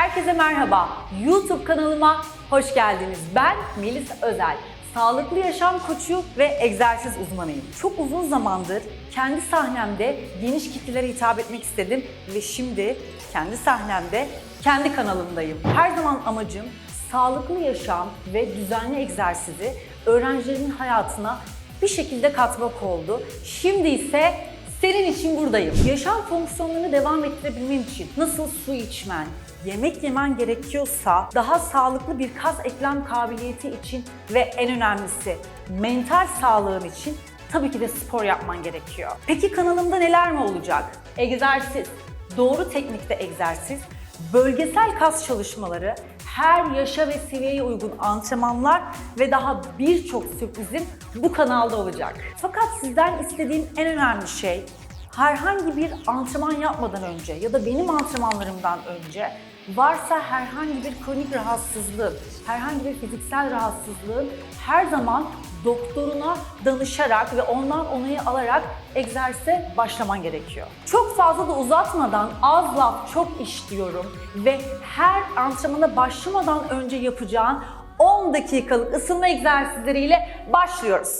Herkese merhaba. YouTube kanalıma hoş geldiniz. Ben Melis Özel. Sağlıklı yaşam koçu ve egzersiz uzmanıyım. Çok uzun zamandır kendi sahnemde geniş kitlelere hitap etmek istedim ve şimdi kendi sahnemde, kendi kanalımdayım. Her zaman amacım sağlıklı yaşam ve düzenli egzersizi öğrencilerimin hayatına bir şekilde katmak oldu. Şimdi ise senin için buradayım. Yaşam fonksiyonlarını devam ettirebilmen için nasıl su içmen, yemek yemen gerekiyorsa daha sağlıklı bir kas eklem kabiliyeti için ve en önemlisi mental sağlığın için tabii ki de spor yapman gerekiyor. Peki kanalımda neler mi olacak? Egzersiz, doğru teknikte egzersiz, bölgesel kas çalışmaları, her yaşa ve seviyeye uygun antrenmanlar ve daha birçok sürprizim bu kanalda olacak. Fakat sizden istediğim en önemli şey herhangi bir antrenman yapmadan önce ya da benim antrenmanlarımdan önce varsa herhangi bir kronik rahatsızlığın, herhangi bir fiziksel rahatsızlığın her zaman doktoruna danışarak ve ondan onayı alarak egzersize başlaman gerekiyor. Çok fazla da uzatmadan az laf çok iş diyorum ve her antrenmana başlamadan önce yapacağın 10 dakikalık ısınma egzersizleriyle başlıyoruz.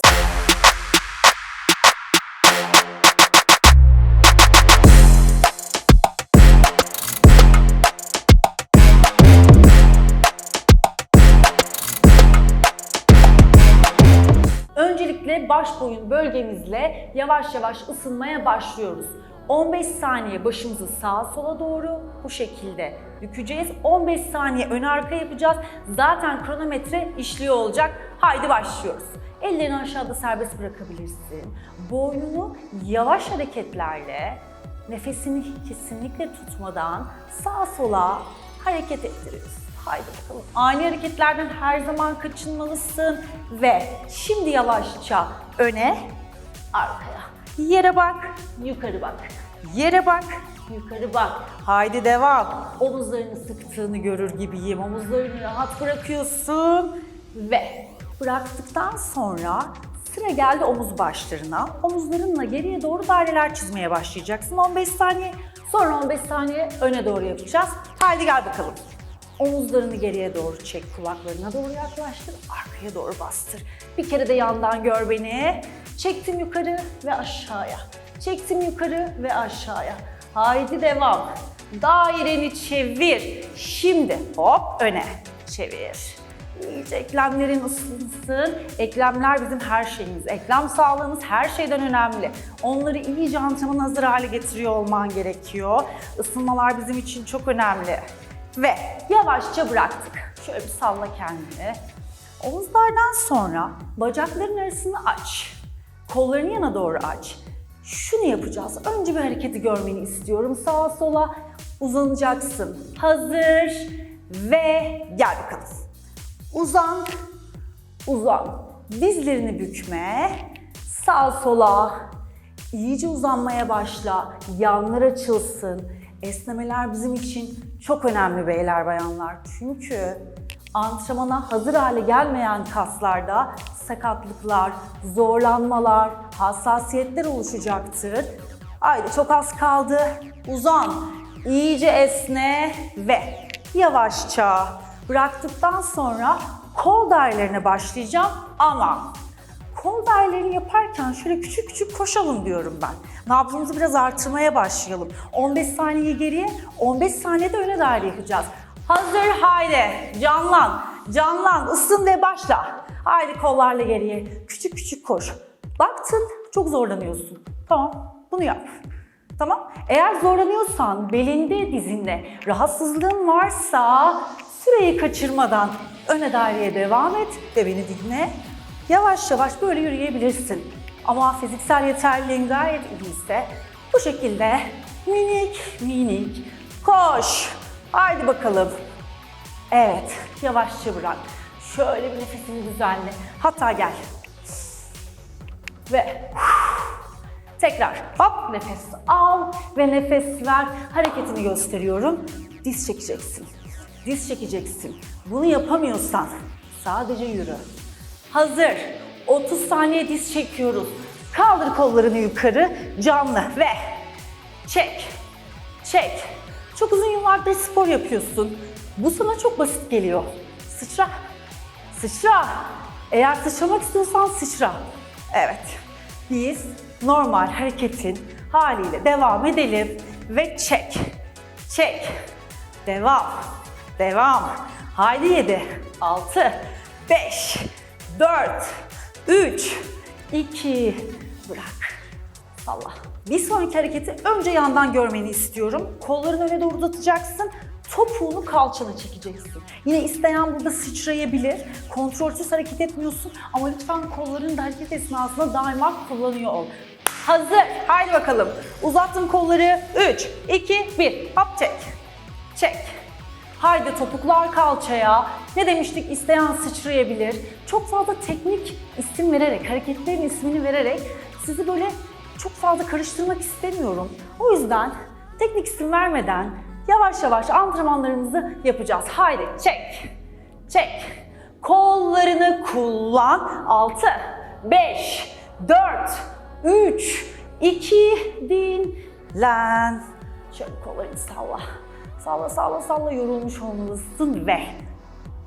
Bölgemizle yavaş yavaş ısınmaya başlıyoruz. 15 saniye başımızı sağa sola doğru bu şekilde bükeceğiz. 15 saniye ön arka yapacağız. Zaten kronometre işliyor olacak. Haydi başlıyoruz. Ellerini aşağıda serbest bırakabilirsin. Boynunu yavaş hareketlerle nefesini kesinlikle tutmadan sağa sola hareket ettiriyoruz. Haydi bakalım. Ani hareketlerden her zaman kaçınmalısın ve şimdi yavaşça öne, arkaya. Yere bak, yukarı bak. Yere bak, yukarı bak. Haydi devam. Omuzlarını sıktığını görür gibiyim. Omuzlarını rahat bırakıyorsun ve bıraktıktan sonra sıra geldi omuz başlarına. Omuzlarınla geriye doğru daireler çizmeye başlayacaksın. 15 saniye. Sonra 15 saniye öne doğru yapacağız. Haydi gel bakalım. Omuzlarını geriye doğru çek, kulaklarına doğru yaklaştır, arkaya doğru bastır. Bir kere de yandan gör beni. Çektim yukarı ve aşağıya. Çektim yukarı ve aşağıya. Haydi devam. Daireni çevir. Şimdi hop öne çevir. İyice eklemlerin ısınsın. Eklemler bizim her şeyimiz. Eklem sağlığımız her şeyden önemli. Onları iyice antrenman hazır hale getiriyor olman gerekiyor. Isınmalar bizim için çok önemli. Ve yavaşça bıraktık. Şöyle bir salla kendini. Omuzlardan sonra bacakların arasını aç. Kollarını yana doğru aç. Şunu yapacağız. Önce bir hareketi görmeni istiyorum. Sağa sola uzanacaksın. Hazır ve gel bakalım. Uzan, uzan. Dizlerini bükme. Sağ sola. İyice uzanmaya başla. Yanlar açılsın. Esnemeler bizim için çok önemli beyler bayanlar. Çünkü antrenmana hazır hale gelmeyen kaslarda sakatlıklar, zorlanmalar, hassasiyetler oluşacaktır. Haydi çok az kaldı. Uzan. İyice esne ve yavaşça bıraktıktan sonra kol dairelerine başlayacağım ama kol dairelerini yaparken şöyle küçük küçük koşalım diyorum ben. Nabzımızı biraz artırmaya başlayalım. 15 saniye geriye, 15 saniyede öne daire yapacağız. Hazır, haydi. Canlan, canlan, ısın ve başla. Haydi kollarla geriye. Küçük küçük koş. Baktın, çok zorlanıyorsun. Tamam, bunu yap. Tamam. Eğer zorlanıyorsan belinde, dizinde rahatsızlığın varsa süreyi kaçırmadan öne daireye devam et ve beni dinle. Yavaş yavaş böyle yürüyebilirsin. Ama fiziksel yeterliliğin gayet iyiyse bu şekilde minik minik koş. Haydi bakalım. Evet, yavaşça bırak. Şöyle bir nefesini düzenle. Hatta gel. Ve tekrar hop nefes al ve nefes ver. Hareketini gösteriyorum. Diz çekeceksin. Diz çekeceksin. Bunu yapamıyorsan sadece yürü. Hazır. 30 saniye diz çekiyoruz. Kaldır kollarını yukarı. Canlı ve çek. Çek. Çok uzun yıllardır spor yapıyorsun. Bu sana çok basit geliyor. Sıçra. Sıçra. Eğer sıçramak istiyorsan sıçra. Evet. Biz normal hareketin haliyle devam edelim ve çek. Çek. Devam. Devam. Haydi 7, 6, 5, 4, 3, 2, bırak. Salla. Bir sonraki hareketi önce yandan görmeni istiyorum. Kollarını öne doğru uzatacaksın. Topuğunu kalçana çekeceksin. Yine isteyen burada sıçrayabilir. Kontrolsüz hareket etmiyorsun ama lütfen kolların da hareket esnasında daima kullanıyor ol. Hazır. Haydi bakalım. Uzattım kolları. 3, 2, 1. Hop çek. Çek. Haydi topuklar kalçaya. Ne demiştik? İsteyen sıçrayabilir. Çok fazla teknik isim vererek, hareketlerin ismini vererek sizi böyle çok fazla karıştırmak istemiyorum. O yüzden teknik isim vermeden yavaş yavaş antrenmanlarımızı yapacağız. Haydi çek. Çek. Kollarını kullan. 6, 5, 4, 3, 2, dinlen. Şöyle kollarını salla. Salla salla salla yorulmuş olmalısın ve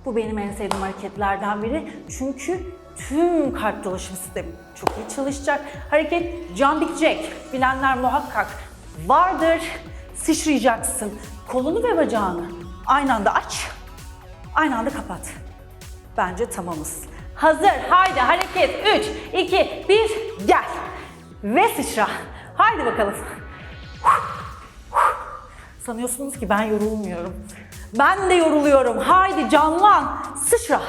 bu benim en sevdiğim hareketlerden biri. Çünkü tüm kalp dolaşım sistemi çok iyi çalışacak. Hareket jumping jack. Bilenler muhakkak vardır. Sıçrayacaksın. Kolunu ve bacağını aynı anda aç. Aynı anda kapat. Bence tamamız. Hazır. Haydi hareket. 3, 2, 1, gel. Ve sıçra. Haydi bakalım. Sanıyorsunuz ki ben yorulmuyorum. Ben de yoruluyorum. Haydi canlan. Sıçra.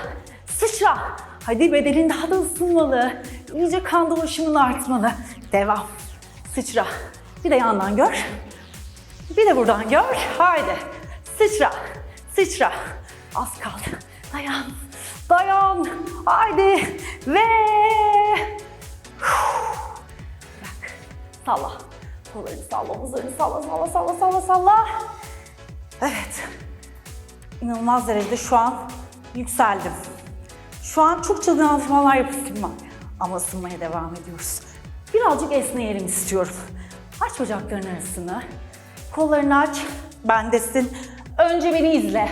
Sıçra. Hadi bedenin daha da ısınmalı. İyice kan dolaşımın artmalı. Devam. Sıçra. Bir de yandan gör. Bir de buradan gör. Haydi. Sıçra. Sıçra. Az kaldı. Dayan. Dayan. Haydi. Ve... Bırak. Salla. Kollarını salla, omuzlarını salla, salla, salla, salla, salla. Evet. İnanılmaz derecede şu an yükseldim. Şu an çok çılgın antrenmanlar yapasım var. Ama ısınmaya devam ediyoruz. Birazcık esneyelim istiyorum. Aç bacakların arasını. Kollarını aç. Bendesin. Önce beni izle.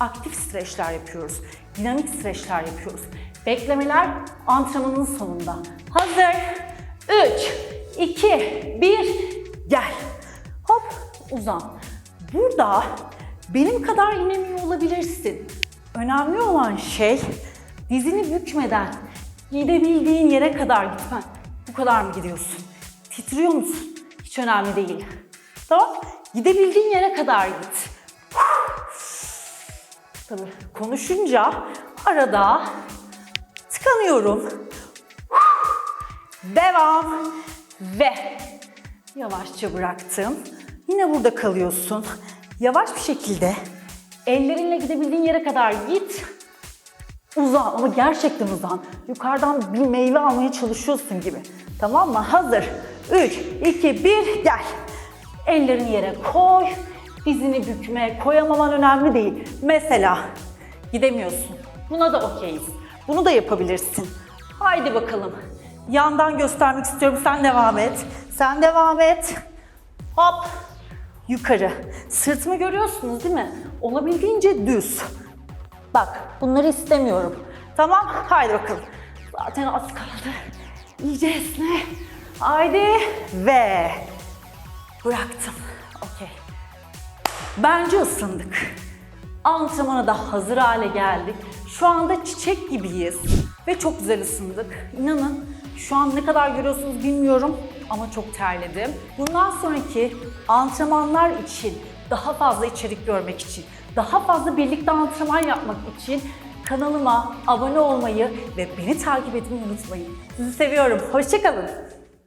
aktif streçler yapıyoruz. Dinamik streçler yapıyoruz. Beklemeler antrenmanın sonunda. Hazır. 3, 2, 1, gel. Hop, uzan. Burada benim kadar inemiyor olabilirsin. Önemli olan şey dizini bükmeden gidebildiğin yere kadar gitmen. Bu kadar mı gidiyorsun? Titriyor musun? Hiç önemli değil. Tamam? Gidebildiğin yere kadar git. Tabii konuşunca arada tıkanıyorum. Devam ve yavaşça bıraktım. Yine burada kalıyorsun. Yavaş bir şekilde ellerinle gidebildiğin yere kadar git. Uzan ama gerçekten uzan. Yukarıdan bir meyve almaya çalışıyorsun gibi. Tamam mı? Hazır. 3, 2, 1, gel. Ellerini yere koy. Dizini bükme, koyamaman önemli değil. Mesela gidemiyorsun. Buna da okeyiz. Bunu da yapabilirsin. Haydi bakalım. Yandan göstermek istiyorum. Sen devam et. Sen devam et. Hop. Yukarı. Sırtımı görüyorsunuz değil mi? Olabildiğince düz. Bak bunları istemiyorum. Tamam? Haydi bakalım. Zaten az kaldı. İyice esne. Haydi. Ve bıraktım. Okey. Bence ısındık. Antrenmana da hazır hale geldik. Şu anda çiçek gibiyiz ve çok güzel ısındık. İnanın şu an ne kadar görüyorsunuz bilmiyorum ama çok terledim. Bundan sonraki antrenmanlar için, daha fazla içerik görmek için, daha fazla birlikte antrenman yapmak için kanalıma abone olmayı ve beni takip etmeyi unutmayın. Sizi seviyorum. Hoşçakalın.